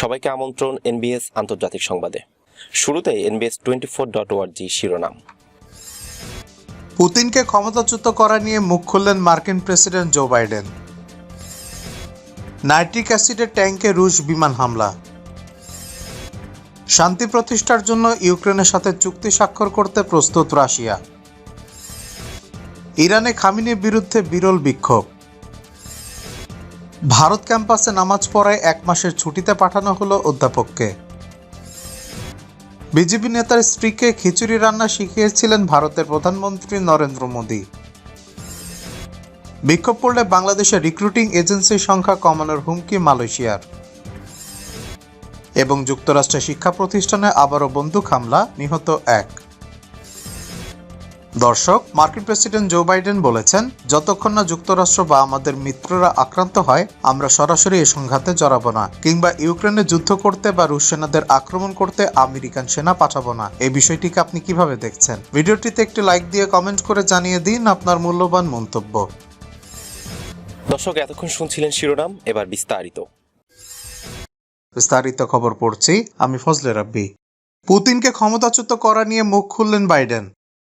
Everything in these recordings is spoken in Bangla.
সবাইকে আমন্ত্রণ এনবিএস আন্তর্জাতিক সংবাদে। শুরুতে এনবিএস টোয়েন্টি ফোর ডট ওয়ার্জি শিরোনাম। পুতিনকে ক্ষমতাচ্যুত করা নিয়ে মুখ খুললেন মার্কিন প্রেসিডেন্ট জো বাইডেন। নাইট্রিক অ্যাসিডের ট্যাঙ্কে রুশ বিমান হামলা। শান্তি প্রতিষ্ঠার জন্য ইউক্রেনের সাথে চুক্তি স্বাক্ষর করতে প্রস্তুত রাশিয়া। ইরানে খামিনের বিরুদ্ধে বিরল বিক্ষোভ। ভারত ক্যাম্পাসে নামাজ পড়ায় এক মাসের ছুটিতে পাঠানো হলো অধ্যাপককে। বিজেপি নেতার স্ত্রীকে খিচুড়ি রান্না শিখিয়েছিলেন ভারতের প্রধানমন্ত্রী নরেন্দ্র মোদী। বিক্ষোভ পড়লে বাংলাদেশের রিক্রুটিং এজেন্সির সংখ্যা কমানোর হুমকি মালয়েশিয়ার। এবং যুক্তরাষ্ট্রের শিক্ষা প্রতিষ্ঠানে আবারও বন্দুক হামলা, নিহত এক। দর্শক মার্কিন প্রেসিডেন্ট জো বাইডেন বলেছেন যতক্ষণ না যুক্তরাষ্ট্র বা আমাদের মিত্ররা আক্রান্ত হয় আমরা সরাসরি এই সংঘাতে জড়াবো না কিংবা ইউক্রেনে যুদ্ধ করতে বা রুশ সেনাদের আক্রমণ করতে আমেরিকান সেনা পাঠাবো না। এই বিষয়টিকে আপনি কীভাবে দেখছেন? ভিডিওটিতে একটি লাইক দিয়ে কমেন্ট করে জানিয়ে দিন আপনার মূল্যবান মন্তব্য। দর্শক এতক্ষণ শুনছিলেন শিরোনাম এবার বিস্তারিত। বিস্তারিত খবর পড়ছি আমি ফজলে রাব্বি। পুতিনকে ক্ষমতাচ্যুত করা নিয়ে মুখ খুললেন বাইডেন।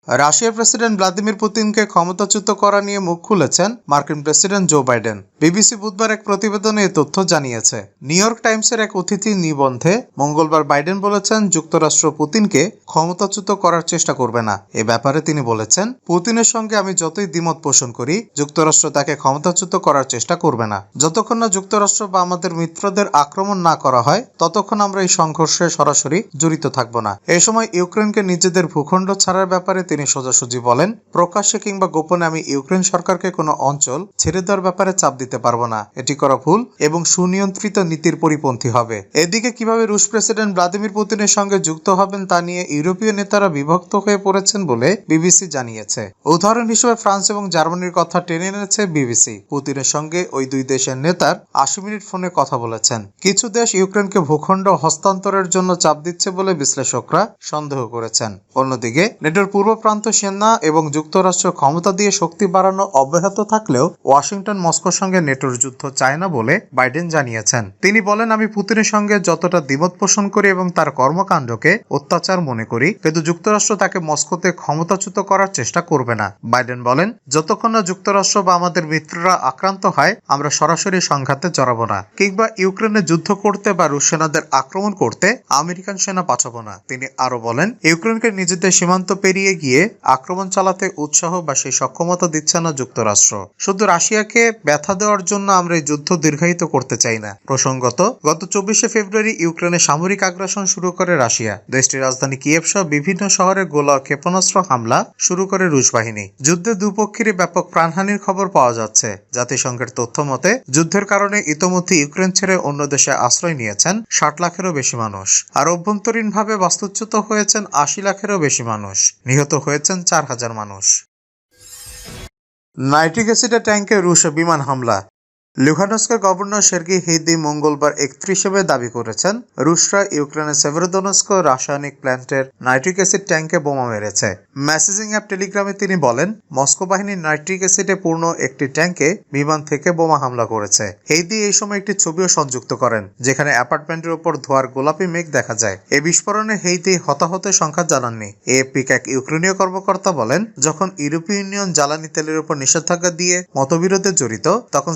রাশিয়ার প্রেসিডেন্ট ভ্লাদিমির পুতিনকে ক্ষমতাচ্যুত করা নিয়ে মুখ খুলেছেন মার্কিন প্রেসিডেন্ট জো বাইডেন। বিবিসি বুধবার এক প্রতিবেদনে এ তথ্য জানিয়েছে। নিউ ইয়র্ক টাইমসের এক অতিথি নিবন্ধে মঙ্গলবার বাইডেন বলেছেন, যুক্তরাষ্ট্র পুতিনকে ক্ষমতাচ্যুত করার চেষ্টা করবে না। এ ব্যাপারে তিনি বলেছেন, পুতিনের সঙ্গে আমি যতই দ্বিমত পোষণ করি, যুক্তরাষ্ট্র তাকে ক্ষমতাচ্যুত করার চেষ্টা করবে না। যতক্ষণ না যুক্তরাষ্ট্র বা আমাদের মিত্রদের আক্রমণ না করা হয়, ততক্ষণ আমরা এই সংঘর্ষে সরাসরি জড়িত থাকব না। এ সময় ইউক্রেনকে নিজেদের ভূখণ্ড ছাড়ার ব্যাপারে তিনি সোজাসুজি বলেন, প্রকাশ্যে কিংবা গোপনে আমি ইউক্রেন সরকারকে কোনো অঞ্চল ছেড়ে দেওয়ার ব্যাপারে চাপ দিতে পারব না। এটি করা ভুল এবং সুনিয়ন্ত্রিত নীতির পরিপন্থী হবে। এদিকে কীভাবে রুশ প্রেসিডেন্ট ভ্লাদিমির পুতিনের সঙ্গে যুক্ত হবেন তা নিয়ে ইউরোপীয় নেতারা বিভক্ত হয়ে পড়েছেন বলে বিবিসি জানিয়েছে। উদাহরণ হিসেবে ফ্রান্স এবং জার্মানির কথা টেনে এনেছে বিবিসি। পুতিনের সঙ্গে ওই দুই দেশের নেতার আশি মিনিট ফোনে কথা বলেছেন। কিছু দেশ ইউক্রেনকে ভূখণ্ড হস্তান্তরের জন্য চাপ দিচ্ছে বলে বিশ্লেষকরা সন্দেহ করেছেন। অন্যদিকে, নেটোর পূর্ব প্রান্ত সেনা এবং যুক্তরাষ্ট্র ক্ষমতা দিয়ে শক্তি বাড়ানো অব্যাহত থাকলেও ওয়াশিংটন মস্কোর সঙ্গে নেটোর যুদ্ধ চায় না বলে বাইডেন জানিয়েছেন। তিনি বলেন, আমি পুতিনের সঙ্গে যতটা দ্বিমত পোষণ করি এবং তার কর্মকাণ্ডকে অত্যাচার মনে করি, কিন্তু যুক্তরাষ্ট্র তাকে মস্কোতে ক্ষমতাচ্যুত করার চেষ্টা করবে না। বাইডেন বলেন, যতক্ষণ না যুক্তরাষ্ট্র বা আমাদের মিত্ররা আক্রান্ত হয়, আমরা সরাসরি সংঘাতে জড়াবো না, কিংবা ইউক্রেনে যুদ্ধ করতে বা রুশ সেনাদের আক্রমণ করতে আমেরিকান সেনা পাঠাবো না। তিনি আরও বলেন, ইউক্রেনকে নিজেদের সীমান্ত পেরিয়ে গিয়ে আক্রমণ চালাতে উৎসাহ বা সেই সক্ষমতা দিচ্ছে না যুক্তরাষ্ট্র। শুধু রাশিয়াকে ব্যথা দেওয়ার জন্য আমরা এই যুদ্ধ দীর্ঘায়িত করতে চাই না। প্রসঙ্গত, গত চব্বিশে ফেব্রুয়ারি ইউক্রেনে সামরিক আগ্রাসন শুরু করে রাশিয়া। দেশটির রাজধানী কিয়েভ সহ বিভিন্ন শহরে গোলা ক্ষেপণাস্ত্র হামলা শুরু করে রুশ বাহিনী। যুদ্ধে দুপক্ষেরই ব্যাপক প্রাণহানির খবর পাওয়া যাচ্ছে। জাতিসংঘের তথ্য মতে, যুদ্ধের কারণে ইতোমধ্যে ইউক্রেন ছেড়ে অন্য দেশে আশ্রয় নিয়েছেন ষাট লাখেরও বেশি মানুষ। আর অভ্যন্তরীণভাবে বাস্তুচ্যুত হয়েছেন আশি লাখেরও বেশি মানুষ। নিহত হয়েছেন চার হাজার মানুষ। নাইট্রিক অ্যাসিডের ট্যাঙ্কে রুশ বিমান হামলা। লুহানস্কের গভর্নর সের্গি হিদি মঙ্গলবার একত্রিশে দাবি করেছেন, রুশরা ইউক্রেনের সেভেরোদনস্ক রাসায়নিক প্ল্যান্টের নাইট্রিক অ্যাসিড ট্যাঙ্কে বোমা মেরেছে। মেসেজিং অ্যাপ টেলিগ্রামে তিনি বলেন, মস্কো বাহিনী নাইট্রিক অ্যাসিডে পূর্ণ একটি ট্যাঙ্কে বিমান থেকে বোমা হামলা করেছে। হেইদি এই সময় একটি ছবিও সংযুক্ত করেন, যেখানে অ্যাপার্টমেন্টের উপর ধোয়ার গোলাপি মেঘ দেখা যায়। এ বিস্ফোরণে হেইদি হতাহতের সংখ্যা জানাননি। এএপিক এক ইউক্রেনীয় কর্মকর্তা বলেন, যখন ইউরোপীয় ইউনিয়ন জ্বালানি তেলের উপর নিষেধাজ্ঞা দিয়ে মতবিরোধে জড়িত, তখন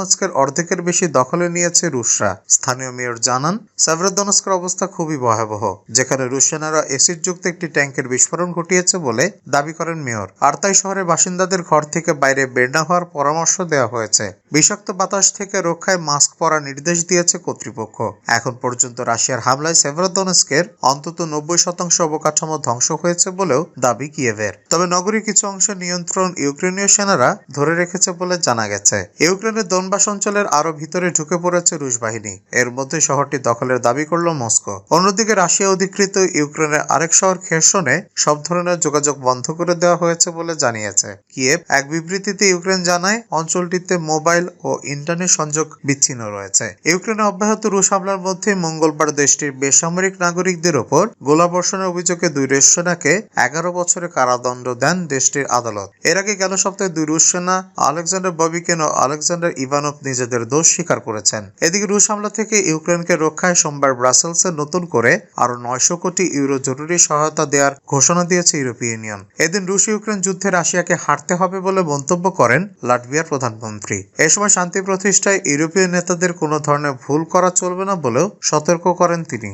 সেভরোদনস্কের অর্ধেকের বেশি দখলে নিয়েছে রুশরা। স্থানীয় মেয়র জানান সেভরোদনস্কের অবস্থা খুবই ভয়াবহ, যেখানে রুশ সেনারা এসিডযুক্ত একটি ট্যাঙ্কের বিস্ফোরণ ঘটিয়েছে বলে দাবি করেন মেয়র। আর তাই শহরের বাসিন্দাদের ঘর থেকে বাইরে বের না হওয়ার পরামর্শ দেওয়া হয়েছে। বিষাক্ত বাতাস থেকে রক্ষায় মাস্ক পরার নির্দেশ দিয়েছে কর্তৃপক্ষ। এখন পর্যন্ত রাশিয়ার হামলায় সেভরোদনস্কের অন্তত নব্বই শতাংশ অবকাঠামো ধ্বংস হয়েছে বলেও দাবি কিয়েভের। তবে নগরীর কিছু অংশ নিয়ন্ত্রণ ইউক্রেনীয় সেনারা ধরে রেখেছে বলে জানা গেছে। ইউক্রেনের দনবাস অঞ্চলের আরও ভিতরে ঢুকে পড়েছে রুশ বাহিনী। এর মধ্যে শহরটি দখলের দাবি করল মস্কো। অন্যদিকে রাশিয়া অধিকৃত ইউক্রেনের আরেক শহর খেরসনে সব ধরনের যোগাযোগ বন্ধ করে দেওয়া হয়েছে বলে জানিয়েছে। কিয়েভ এক বিবৃতিতে ইউক্রেন জানায়, অঞ্চলটিতে মোবাইল ও ইন্টারনেট সংযোগ বিচ্ছিন্ন রয়েছে। ইউক্রেনে অব্যাহত রুশ হামলার মধ্যে মঙ্গলবার দেশটির বেসামরিক নাগরিকদের ওপর গোলাবর্ষণের অভিযোগে দুই রুশ সেনাকে এগারো বছরের কারাদণ্ড দেন দেশটির আদালত। এর আগে গেল সপ্তাহে দুই রুশ সেনা আলেকজান্ডার ববিকেন ও আলেকজান্ডার ইভান লুয়ানভ নিজেদের দোষ স্বীকার করেছেন। এদিকে রুশ হামলা থেকে ইউক্রেনকে রক্ষায় সোমবার ব্রাসেলসে নতুন করে আরও নয়শো কোটি ইউরো জরুরি সহায়তা দেওয়ার ঘোষণা দিয়েছে ইউরোপীয় ইউনিয়ন। এদিন রুশ ইউক্রেন যুদ্ধে রাশিয়াকে হারতে হবে বলে মন্তব্য করেন লাটভিয়ার প্রধানমন্ত্রী। এ সময় শান্তি প্রতিষ্ঠায় ইউরোপীয় নেতাদের কোনো ধরনের ভুল করা চলবে না বলেও সতর্ক করেন তিনি।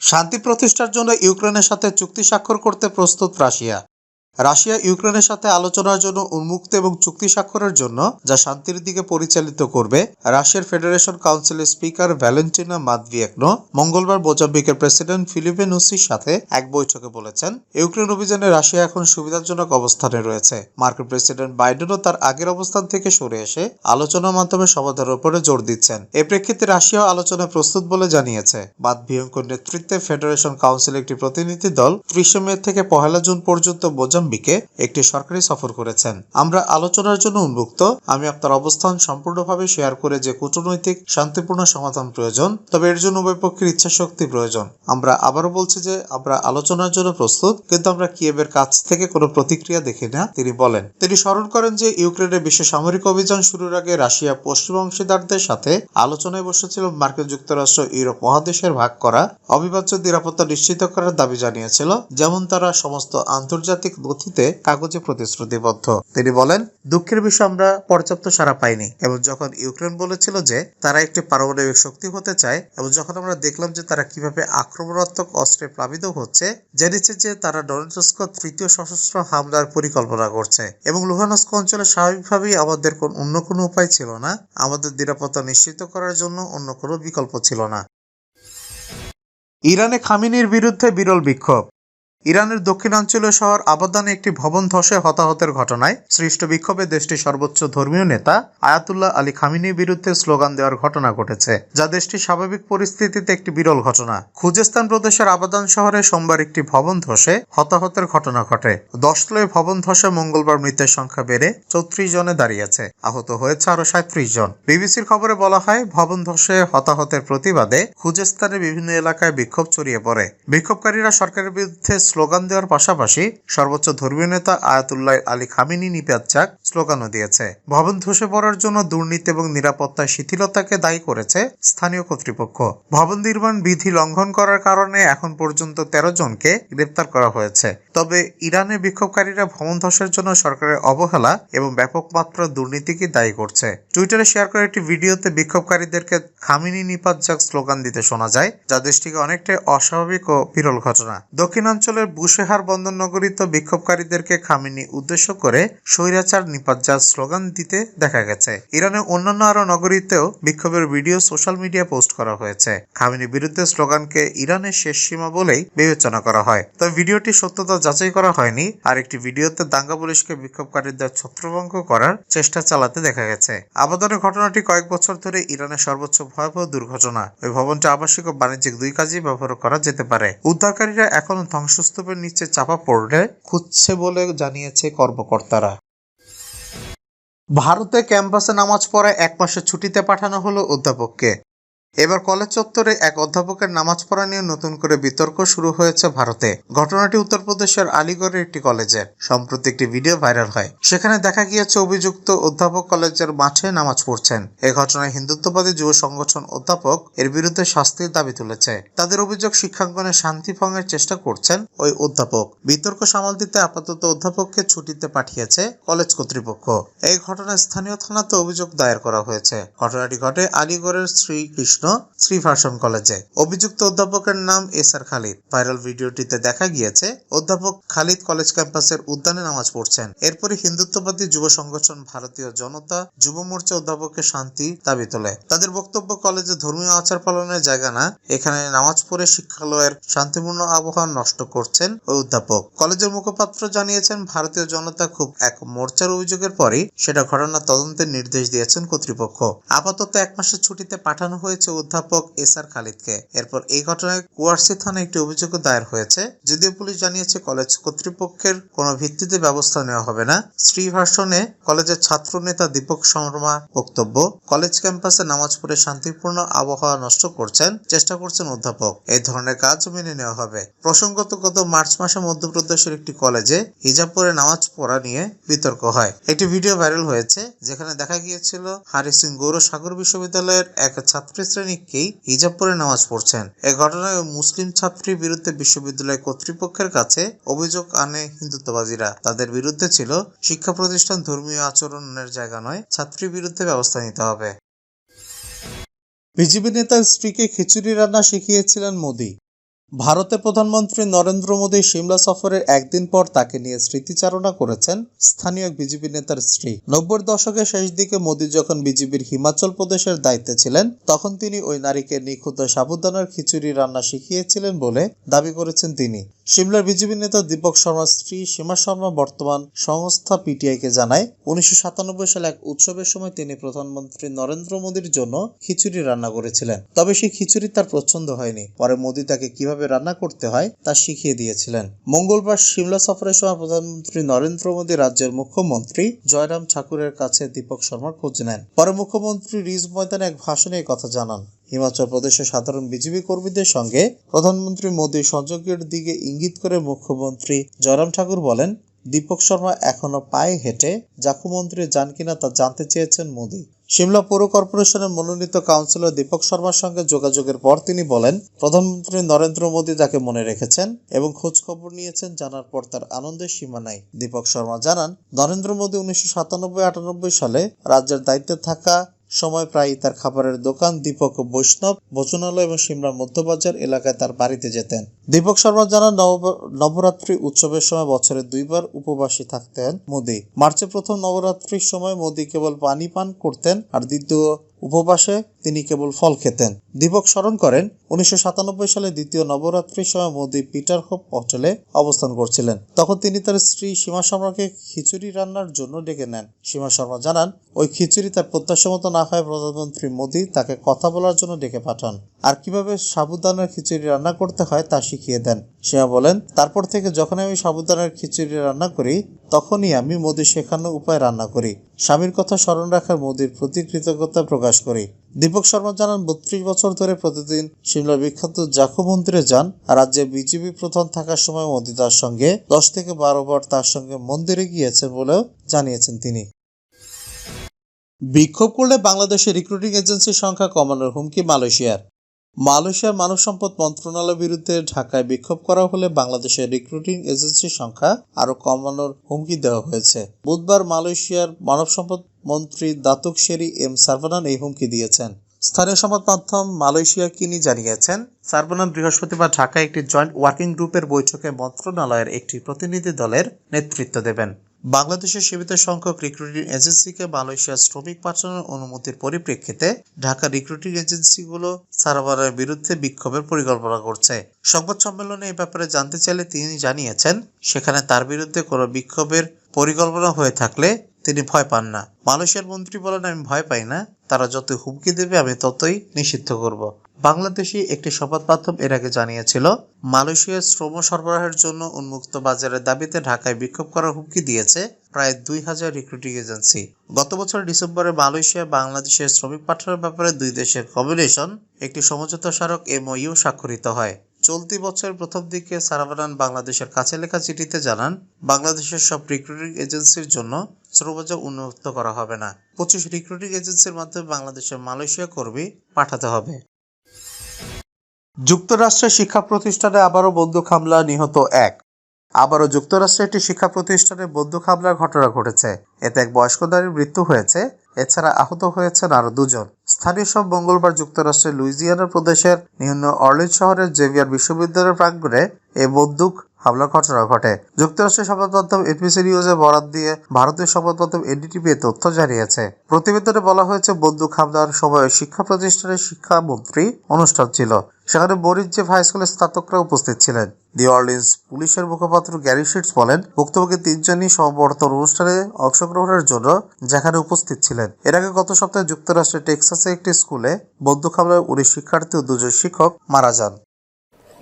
শান্তি প্রতিষ্ঠার জন্য ইউক্রেনের সাথে চুক্তি স্বাক্ষর করতে প্রস্তুত রাশিয়া। রাশিয়া ইউক্রেনের সাথে আলোচনার জন্য উন্মুক্ত এবং চুক্তি স্বাক্ষরের জন্য, যা শান্তির দিকে পরিচালিত করবে, রাশিয়ার ফেডারেশন কাউন্সিলের স্পিকার ভ্যালেন্টিনা মাদভিয়েকনো মঙ্গলবার মোজাম্বিকের প্রেসিডেন্ট ফিলিপে নুসির সাথে এক বৈঠকে বলেছেন, ইউক্রেন অভিযানে রাশিয়া এখন সুবিধাজনক অবস্থানে রয়েছে। মার্কিন প্রেসিডেন্ট বাইডেনও তার আগের অবস্থান থেকে সরে এসে আলোচনার মাধ্যমে সমাধানের উপরে জোর দিচ্ছেন। এ প্রেক্ষিতে রাশিয়াও আলোচনায় প্রস্তুত বলে জানিয়েছে। মাদভিয়েঙ্কোর নেতৃত্বে ফেডারেশন কাউন্সিল একটি প্রতিনিধি দল ত্রিশে মে থেকে পহেলা জুন পর্যন্ত মোজাম্বিকে একটি সরকারি সফর করেছেন। আমরা আলোচনার জন্য উন্মুক্ত। আমি আপনার অবস্থান সম্পূর্ণভাবে শেয়ার করে যে কূটনৈতিক শান্তিপূর্ণ সমাধান প্রয়োজন, তবে এর জন্য উভয় পক্ষের ইচ্ছা শক্তি প্রয়োজন। আমরা আবারও বলছি যে আমরা আলোচনার জন্য প্রস্তুত, কিন্তু আমরা কিয়েবের কাছ থেকে কোনো প্রতিক্রিয়া দেখি না, তিনি বলেন। তিনি স্মরণ করেন যে ইউক্রেনের বিশ্ব সামরিক অভিযান শুরুর আগে রাশিয়া পশ্চিম অংশীদারদের সাথে আলোচনায় বসেছিল মার্কিন যুক্তরাষ্ট্র, ইউরোপ মহাদেশের ভাগ করা, অবিভাজ্য নিরাপত্তা নিশ্চিত করার দাবি জানিয়েছিল, যেমন তারা সমস্ত আন্তর্জাতিক নথিতে কাগজে প্রতিশ্রুতিবদ্ধ। তিনি বলেন, দুঃখের বিষয় আমরা পর্যাপ্ত সাড়া পাইনি এবং যখন ইউক্রেন বলেছিল যে তারা একটি পারমাণবিক শক্তি হতে চায় এবং যখন আমরা দেখলাম যে তারা কীভাবে আক্রমণাত্মক অস্ত্রে প্লাবিত হচ্ছে, জেনেছে যে তারা ডনেটস্ক তৃতীয় সশস্ত্র হামলার পরিকল্পনা করছে এবং লুহানস্ক অঞ্চলে স্বাভাবিকভাবেই আমাদের কোন অন্য কোনো উপায় ছিল না, আমাদের নিরাপত্তা নিশ্চিত করার জন্য অন্য কোনো বিকল্প ছিল না। ইরানে খামিনির বিরুদ্ধে বিরল বিক্ষোভ। ইরানের দক্ষিণাঞ্চলীয় শহর আবাদানে একটি ভবন ধসে হতাহতের ঘটনায় সৃষ্ট বিক্ষোভে দেশটির সর্বোচ্চ ধর্মীয় নেতা আয়াতুল্লাহ আলী খামিনির বিরুদ্ধে স্লোগান দেওয়ার ঘটনা ঘটেছে, যা দেশটির স্বাভাবিক পরিস্থিতিতে একটি বিরল ঘটনা। খুজেস্তান প্রদেশের আবাদান শহরে সোমবার একটি ভবন ধসে হতাহতের ঘটনা ঘটে। দশতলয় ভবন ধসে মঙ্গলবার মৃতের সংখ্যা বেড়ে চৌত্রিশ জনে দাঁড়িয়েছে, আহত হয়েছে আরও সাঁত্রিশ জন। বিবিসির খবরে বলা হয়, ভবন ধসে হতাহতের প্রতিবাদে খুজেস্তানের বিভিন্ন এলাকায় বিক্ষোভ ছড়িয়ে পড়ে। বিক্ষোভকারীরা সরকারের বিরুদ্ধে স্লোগান দেওয়ার পাশাপাশি সর্বোচ্চ ধর্মীয় নেতা আয়াতুল্লাহ আলী খামিনী খামিনি নিপাচ্চাক স্লোগানও দিয়েছে। ভবন ধসে পড়ার জন্য দুর্নীতি এবং নিরাপত্তা শিথিলতাকে দায়ী করেছে স্থানীয় কর্তৃপক্ষ। ভবন নির্মাণ বিধি লঙ্ঘন করার কারণে এখন পর্যন্ত তেরো জনকে গ্রেপ্তার করা হয়েছে। তবে ইরানে বিক্ষোভকারীরা ভবন ধসের জন্য সরকারের অবহেলা এবং ব্যাপক মাত্রা দুর্নীতিকে দায়ী করছে। টুইটারে শেয়ার করা একটি ভিডিওতে বিক্ষোভকারীদেরকে খামিনি যাক স্লোগান দিতে শোনা যায়, যা দেশটিকে অনেকটাই অস্বাভাবিক ও বিরল ঘটনা। দক্ষিণাঞ্চলের বুশেহার বন্দর নগরীতে বিক্ষোভকারীদেরকে খামিনি উদ্দেশ্য করে স্বৈরাচার নিপাজ্জাক স্লোগান দিতে দেখা গেছে। ইরানের অন্যান্য আরও নগরীতেও বিক্ষোভের ভিডিও সোশ্যাল মিডিয়া পোস্ট করা হয়েছে। খামিনি বিরুদ্ধে স্লোগানকে ইরানের শেষ সীমা বলেই বিবেচনা করা হয়। তবে ভিডিওটি সত্যতা যাচাই করা হয়নি। আর একটি ভিডিওতে দাঙ্গা পুলিশকে বিক্ষোভকারীদের ছত্রভঙ্গ করার চেষ্টা চালাতে দেখা গেছে। আবেদনের ঘটনাটি কয়েক বছর ধরে ইরানের সর্বোচ্চ ভয়াবহ দুর্ঘটনা। ওই ভবনটি আবাসিক ও বাণিজ্যিক দুই কাজেই ব্যবহার করা যেতে পারে। উদ্ধারকারীরা এখনও ধ্বংসস্তূপের নিচে চাপা পড়লে খুঁজছে বলে জানিয়েছে কর্মকর্তারা। ভারতে ক্যাম্পাসে নামাজ পড়ায় এক মাসের ছুটিতে পাঠানো হলো অধ্যাপককে। এবার কলেজ চত্বরে এক অধ্যাপকের নামাজ পড়া নিয়ে নতুন করে বিতর্ক শুরু হয়েছে ভারতে। ঘটনাটি উত্তরপ্রদেশের আলিগড়ের একটি কলেজের সম্প্রতি একটি ভিডিও ভাইরাল হয়। সেখানে দেখা গিয়েছে অভিযুক্ত অধ্যাপক কলেজের মাঠে নামাজ পড়ছেন। এ ঘটনায় হিন্দুত্ববাদী যুব সংগঠন অধ্যাপক এর বিরুদ্ধে শাস্তির দাবি তুলেছে। তাদের অভিযোগ শিক্ষাঙ্গনে শান্তি ভঙ্গের চেষ্টা করছেন ওই অধ্যাপক। বিতর্ক সামাল দিতে আপাতত অধ্যাপককে ছুটিতে পাঠিয়েছে কলেজ কর্তৃপক্ষ। এই ঘটনায় স্থানীয় থানাতে অভিযোগ দায়ের করা হয়েছে। ঘটনাটি ঘটে আলিগড়ের শ্রীকৃষ্ণ শ্রীভাষণ কলেজে। অভিযুক্ত অধ্যাপকের নাম এস আর খালিদ। ভাইরাল ভিডিওটিতে দেখা গিয়েছে, অধ্যাপক খালিদ কলেজ ক্যাম্পাসের উদ্যানে নামাজ পড়ছেন। এরপরে হিন্দুত্ববাদী যুব সংগঠন ভারতীয় জনতা যুব মোর্চা অধ্যাপককে শান্তি দাবি তোলে। তাদের বক্তব্য, কলেজে ধর্মীয় আচার পালনের জায়গা না, এখানে নামাজ পড়ে শিক্ষালয়ের শান্তিপূর্ণ আবহাওয়া নষ্ট করছেন ওই অধ্যাপক। কলেজের মুখপাত্র জানিয়েছেন, ভারতীয় জনতা খুব এক মোর্চার অভিযোগের পরই সেটা ঘটনা তদন্তের নির্দেশ দিয়েছেন কর্তৃপক্ষ। আপাতত এক মাসের ছুটিতে পাঠানো হয়েছে অধ্যাপক এস আর খালিদকে। এরপর এই ঘটনায় কুয়ারসি থানায় একটি অভিযোগ দায়ের হয়েছে, যদিও পুলিশ জানিয়েছে কলেজ কর্তৃপক্ষের কোনো ভিত্তিতে ব্যবস্থা নেওয়া হবে না। শ্রী ভাষণে কলেজের ছাত্র নেতা দীপক শর্মা বক্তব্য, কলেজ ক্যাম্পাসে নামাজ পড়ে শান্তিপূর্ণ আবহাওয়া নষ্ট করছেন, চেষ্টা করছেন অধ্যাপক। এই ধরনের কাজ মেনে নেওয়া হবে। প্রসঙ্গত, গত মার্চ মাসে মধ্যপ্রদেশের একটি কলেজে হিজাব পরে নামাজ পড়া নিয়ে বিতর্ক হয়। একটি ভিডিও ভাইরাল হয়েছে, যেখানে দেখা গিয়েছিল হারি সিং গৌরসাগর বিশ্ববিদ্যালয়ের এক ছাত্রী শ্রেণীকেই হিজাব পরে নামাজ পড়ছেন। এ ঘটনায় মুসলিম ছাত্রীর বিরুদ্ধে বিশ্ববিদ্যালয় কর্তৃপক্ষের কাছে অভিযোগ আনে হিন্দুত্ববাদীরা। তাদের বিরুদ্ধে ছিল শিক্ষা প্রতিষ্ঠান, ধর্মীয় আচরণের জায়গা নয়, ছাত্রীর বিরুদ্ধে ব্যবস্থা নিতে হবে। বিজেপি নেতার স্ত্রীকে খিচুড়ি রান্না শিখিয়েছিলেন মোদি। ভারতের প্রধানমন্ত্রী নরেন্দ্র মোদী সিমলা সফরের একদিন পর তাকে নিয়ে স্মৃতিচারণা করেছেন স্থানীয় বিজেপি নেতার স্ত্রী। নব্বই দশকের শেষ দিকে মোদী যখন বিজেপির হিমাচল প্রদেশের দায়িত্বে ছিলেন, তখন তিনি ওই নারীকে নিখুঁত সাবুদানার খিচুড়ি রান্না শিখিয়েছিলেন বলে দাবি করেছেন তিনি। সিমলার বিজেপি নেতা দীপক শর্মার স্ত্রী সীমা শর্মা বর্তমান সংস্থা পিটিআইকে জানায়, উনিশশো সাতানব্বই সালে এক উৎসবের সময় তিনি প্রধানমন্ত্রী নরেন্দ্র মোদীর জন্য খিচুড়ি রান্না করেছিলেন। তবে সেই খিচুড়ি তার পছন্দ হয়নি। পরে মোদী তাকে কীভাবে রান্না করতে হয় তা শিখিয়ে দিয়েছিলেন। মঙ্গলবার সিমলা সফরের সময় প্রধানমন্ত্রী নরেন্দ্র মোদী রাজ্যের মুখ্যমন্ত্রী জয়রাম ঠাকুরের কাছে দীপক শর্মার খোঁজ নেন। পরে মুখ্যমন্ত্রী রিজ ময়দানে এক ভাষণে কথা জানান। হিমাচল প্রদেশের সাধারণ বিজেপি কর্মীদের সঙ্গে প্রধানমন্ত্রী মোদীর সংযোগের দিকে ইঙ্গিত করে মুখ্যমন্ত্রী জয়রাম ঠাকুর বলেন, দীপক শর্মা এখনও পায়ে হেঁটে জাকু মন্ত্রী যান কিনা তা জানতে চেয়েছেন মোদী। সিমলা পৌর কর্পোরেশনের মনোনীত কাউন্সিলর দীপক শর্মার সঙ্গে যোগাযোগের পর তিনি বলেন, প্রধানমন্ত্রী নরেন্দ্র মোদী তাকে মনে রেখেছেন এবং খোঁজ খবর নিয়েছেন জানার পর তার আনন্দের সীমা নাই। দীপক শর্মা জানান, নরেন্দ্র মোদী উনিশশো সাতানব্বই আটানব্বই সালে রাজ্যের দায়িত্বে থাকা সময় প্রায়ই তার খাবারের দোকান দীপক, বৈষ্ণব, ভোজনালয় এবং সিমরা মধ্যবাজার এলাকায় তার বাড়িতে যেতেন। দীপক শর্মা জানান, নব- নবরাত্রি উৎসবের সময় বছরে দুইবার উপবাসী থাকতেন মোদি। মার্চে প্রথম নবরাত্রির সময় মোদি কেবল পানি পান করতেন আর দ্বিতীয় উপবাসে তিনি কেবল ফল খেতেন। দীপক স্মরণ করেন, উনিশশো সাতানব্বই সালে দ্বিতীয় নবরাত্রির সময় মোদি পিটার হোপ হোটেলে অবস্থান করছিলেন। তখন তিনি তার স্ত্রী সীমা শর্মাকে খিচুড়ি রান্নার জন্য ডেকে নেন। সীমা শর্মা জানান, ওই খিচুড়ি তার প্রত্যাশা মতো না হয় প্রধানমন্ত্রী মোদি, তাকে কথা বলার জন্য ডেকে পাঠান। আর কীভাবে সাবুদানার খিচুড়ি রান্না করতে হয় তা শিখিয়ে দেন। সীমা বলেন, তারপর থেকে যখন আমি সাবুদানার খিচুড়ি রান্না করি, তখনই আমি মোদি শেখানো উপায় রান্না করি। স্বামীর কথা স্মরণ রাখার মোদির প্রতি কৃতজ্ঞতা প্রকাশ করে। দীপক শর্মা জানান, বত্রিশ বছর ধরে প্রতিদিন সিমলার বিখ্যাত জাখু মন্দিরে যান রাজ্যে বিজেপি প্রধান থাকার সময় মোদি তার সঙ্গে দশ থেকে বারো বার তার সঙ্গে মন্দিরে গিয়েছেন বলেও জানিয়েছেন তিনি। বিক্ষোভ করলে বাংলাদেশের রিক্রুটিং এজেন্সির সংখ্যা কমানোর হুমকি মালয়েশিয়ার। মালয়েশিয়ার মানব সম্পদ মন্ত্রণালয়ের বিরুদ্ধে ঢাকায় বিক্ষোভ করা হলে বাংলাদেশের রিক্রুটিং এজেন্সির সংখ্যা আরও কমানোর হুমকি দেওয়া হয়েছে। বুধবার মালয়েশিয়ার মানব সম্পদ মন্ত্রী দাতুক শেরি এম সার্ভানান এই হুমকি দিয়েছেন। স্থানীয় সংবাদ মাধ্যম মালয়েশিয়া কিনি জানিয়েছেন, সার্ভানান বৃহস্পতিবার ঢাকায় একটি জয়েন্ট ওয়ার্কিং গ্রুপের বৈঠকে মন্ত্রণালয়ের একটি প্রতিনিধি দলের নেতৃত্ব দেবেন। বাংলাদেশের সীমিত সংখ্যক রিক্রুটিং এজেন্সিকে মালয়েশিয়ার শ্রমিক পাঠানোর অনুমতির পরিপ্রেক্ষিতে ঢাকা রিক্রুটিং এজেন্সিগুলো সার্ভারের বিরুদ্ধে বিক্ষোভের পরিকল্পনা করছে। সংবাদ সম্মেলনে এ ব্যাপারে জানতে চাইলে তিনি জানিয়েছেন, সেখানে তার বিরুদ্ধে কোনো বিক্ষোভের পরিকল্পনা হয়ে থাকলে তিনি ভয় পান না। মালয়েশিয়ার মন্ত্রী বলেন, আমি ভয় পাই না। তারা যত হুমকি দেবে, আমি ততই নিষিদ্ধ করব। বাংলাদেশি একটি সংবাদ মাধ্যম এর আগে জানিয়েছিল মালয়েশিয়ার শ্রম সরবরাহের জন্য উন্মুক্ত বাজারের দাবিতে ঢাকায় বিক্ষোভ করার হুমকি দিয়েছে প্রায় দুই হাজার রিক্রুটিং এজেন্সি। গত বছর ডিসেম্বরে মালয়েশিয়া বাংলাদেশের শ্রমিক পাঠানোর ব্যাপারে দুই দেশের কম্বিনেশন একটি সমঝোতা স্মারক এমওইউ স্বাক্ষরিত হয়। চলতি বছরের প্রথম দিকে সারাবানান বাংলাদেশের কাছে লেখা চিঠিতে জানান, বাংলাদেশের সব রিক্রুটিং এজেন্সির জন্য শ্রমবাজার উন্মুক্ত করা হবে না। পঁচিশ রিক্রুটিং এজেন্সির মাধ্যমে বাংলাদেশের মালয়েশিয়া কর্মী পাঠাতে হবে। যুক্তরাষ্ট্রের শিক্ষা প্রতিষ্ঠানে আবারও বন্দুক হামলা, নিহত এক। আবারও যুক্তরাষ্ট্রের একটি শিক্ষা প্রতিষ্ঠানে বন্দুক হামলার ঘটনা ঘটেছে। এতে এক বয়স্ক নারীর মৃত্যু হয়েছে। এছাড়া আহত হয়েছেন আরও দুজন। স্থানীয় সব মঙ্গলবার যুক্তরাষ্ট্রের লুইজিয়ানা প্রদেশের নিম্ন অর্লিন শহরের জেভিয়ার বিশ্ববিদ্যালয়ের প্রাঙ্গণে এ বন্দুক হামলার ঘটনা ঘটে। যুক্তরাষ্ট্রের সংবাদ মাধ্যম এনবিসি নিউজে বরাত দিয়ে ভারতীয় সংবাদ মাধ্যম এনডিটিভি তথ্য জানিয়েছে। প্রতিবেদনে বলা হয়েছে, বন্দুক হামলার সময় শিক্ষা প্রতিষ্ঠানের শিক্ষামন্ত্রী অনুষ্ঠান ছিল। সেখানে মরিনজেফ হাই স্কুলের স্নাতকরা উপস্থিত ছিলেন। দি অর্লিন্স পুলিশের মুখপাত্র গ্যারি শিটস বলেন, ভুক্তভোগী তিনজনই সমবর্তন অনুষ্ঠানে অংশগ্রহণের জন্য যেখানে উপস্থিত ছিলেন। এর আগে গত সপ্তাহে যুক্তরাষ্ট্রের টেক্সাসে একটি স্কুলে বন্দুক হামলায় উনিশ শিক্ষার্থী ও দুজন শিক্ষক মারা যান।